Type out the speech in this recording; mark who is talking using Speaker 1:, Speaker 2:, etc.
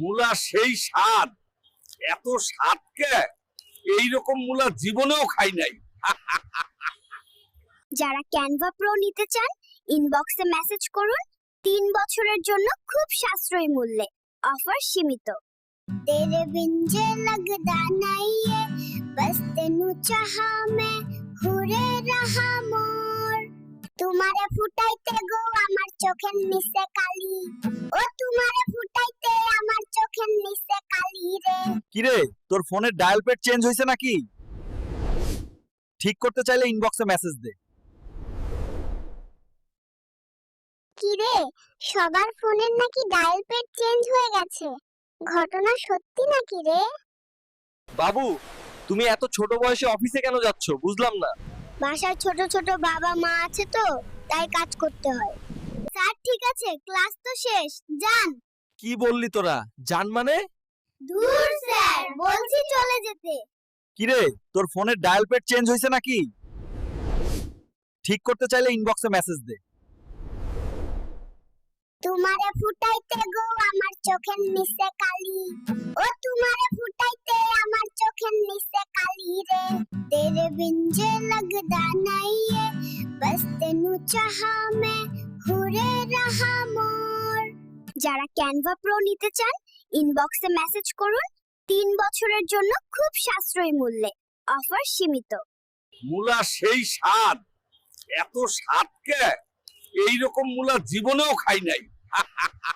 Speaker 1: মূলা সেই স্বাদ এত স্বাদকে এইরকম মূলা জীবনেও খাই নাই
Speaker 2: যারা ক্যানভা প্রো নিতে চান ইনবক্সে মেসেজ করুন তিন বছরের জন্য খুব সাশ্রয়ী মূল্যে অফার সীমিত तेरे बिन जे लगदा नहीं है बस तेनु चाहा मैं ঘুরে রাহা মোর তোমারে ফুটাইতে গো আমার চোখের নিচে কালি ও তোমারে ফুটাইতে আমার চোখের নিচে কালি রে
Speaker 3: কিরে তোর ফোনের ডায়াল প্যাড চেঞ্জ হয়েছে নাকি? ঠিক করতে চাইলে ইনবক্সে মেসেজ দে।
Speaker 2: কি রে সবার ফোনের নাকি ডায়াল প্যাড চেঞ্জ হয়ে গেছে? ঘটনা সত্যি নাকি রে?
Speaker 3: বাবু তুমি এত ছোট বয়সে অফিসে কেন যাচ্ছ? বুঝলাম না।
Speaker 2: বাসায় ছোট ছোট বাবা মা আছে তো তাই কাজ করতে হয়। স্যার ঠিক আছে ক্লাস তো শেষ। যান।
Speaker 3: কি বললি তোরা জান মানে
Speaker 2: দূর স্যার বলছি চলে যেতে
Speaker 3: কিরে তোর ফোনের ডায়াল প্যাড চেঞ্জ হয়েছে নাকি ঠিক করতে চাইলে ইনবক্সে মেসেজ দে
Speaker 2: তোমারে ফুটাইতে গো আমার চোখের নিচে কালি ও তোমারে ফুটাইতে আমার চোখের নিচে কালি রে তেরে বিন যে লগদা नहीं है बस तेनु चाहा मैं ঘুরে রাহা মোর যারা ক্যানভা প্রো নিতে চান ইনবক্সে মেসেজ করুন। তিন বছরের জন্য খুব সাশ্রয়ী মূল্যে। অফার সীমিত।
Speaker 1: মূলা সেই স্বাদ। এত স্বাদকে এইরকম মূলা জীবনেও খাই নাই।